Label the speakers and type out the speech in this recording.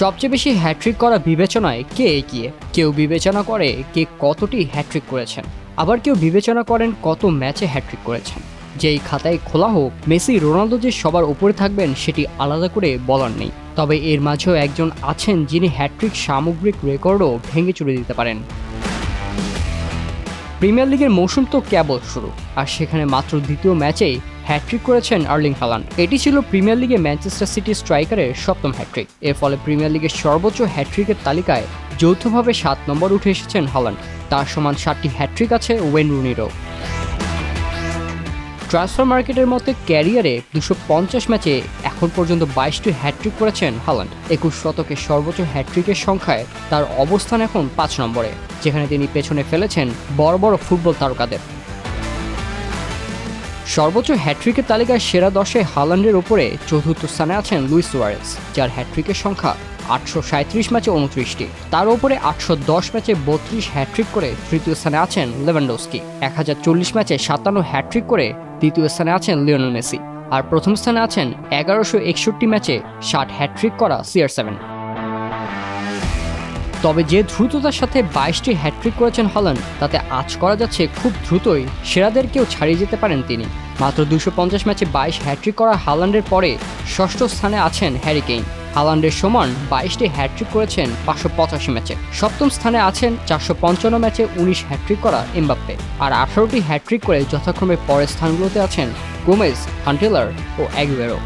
Speaker 1: সবচেয়ে বেশি হ্যাট্রিক করা বিবেচনায় কে এগিয়ে? কেউ বিবেচনা করে কে কতটি হ্যাট্রিক করেছেন। আবার কেউ বিবেচনা করেন কত ম্যাচে হ্যাট্রিক করেছেন। যেই খাতায় খোলা হোক, মেসি, রোনালদো যে সবার উপরে থাকবেন, সেটি আলাদা করে বলার নেই। তবে এর মাঝেও একজন আছেন যিনি হ্যাট্রিক সামগ্রিক রেকর্ডও ভেঙে চুরে দিতে পারেন। প্রিমিয়ার লিগের মৌসুম তো কেবল শুরু, আর সেখানে মাত্র দ্বিতীয় ম্যাচেই হ্যাট্রিক করেছেন আর্লিং হালান। এটি ছিল প্রিমিয়ার লিগে ম্যানচেস্টার সিটি স্ট্রাইকারের সপ্তম হ্যাট্রিক এর ফলে প্রিমিয়ার লিগের সর্বোচ্চ হ্যাট্রিকের তালিকায় যৌথভাবে সাত নম্বর উঠে এসেছেন হালান্ড তার সমান সাতটি হ্যাট্রিক আছে ওয়েন রুনিরও ট্রান্সফার মার্কেটের মধ্যে ক্যারিয়ারে দুশো পঞ্চাশ ম্যাচে এখন পর্যন্ত বাইশটি হ্যাট্রিক করেছেন হালান্ড একুশ শতকের সর্বোচ্চ হ্যাট্রিকের সংখ্যায় তার অবস্থান এখন পাঁচ নম্বরে, যেখানে তিনি পেছনে ফেলেছেন বড় বড় ফুটবল তারকাদের। সর্বোচ্চ হ্যাট্রিকের তালিকায় সেরা দশে হালান্ডের ওপরে চতুর্থ স্থানে আছেন লুইস সুয়ারেস যার হ্যাট্রিকের সংখ্যা আটশো সাঁত্রিশ ম্যাচে উনত্রিশটি। তার ওপরে আটশো দশ ম্যাচে বত্রিশ হ্যাট্রিক করে তৃতীয় স্থানে আছেন লেভানডোস্কি, এক হাজার চল্লিশ ম্যাচে সাতান্ন হ্যাট্রিক করে দ্বিতীয় স্থানে আছেন লিওনেল মেসি, আর প্রথম স্থানে আছেন এগারোশো একষট্টি ম্যাচে ষাট হ্যাট্রিক করা সিআর সেভেন। তবে যে দ্রুততার সাথে বাইশটি হ্যাট্রিক করেছেন হল্যান্ড, তাতে আজ করা যাচ্ছে খুব দ্রুতই, সেরাদেরকেও ছাড়িয়ে যেতে পারেন তিনি। মাত্র দুশো পঞ্চাশ ম্যাচে বাইশ হ্যাট্রিক করা হালান্ডের পরে ষষ্ঠ স্থানে আছেন হ্যারি কেইন। হালান্ডের সমান বাইশটি হ্যাট্রিক করেছেন পাঁচশো পঁচাশি ম্যাচে। সপ্তম স্থানে আছেন চারশো পঞ্চান্ন ম্যাচে উনিশ হ্যাট্রিক করা এমবাপ্পে। আর আঠারোটি হ্যাট্রিক করে যথাক্রমে পরের স্থানগুলোতে আছেন গোমেজ, হান্টেলার ও অ্যাগুয়েরো।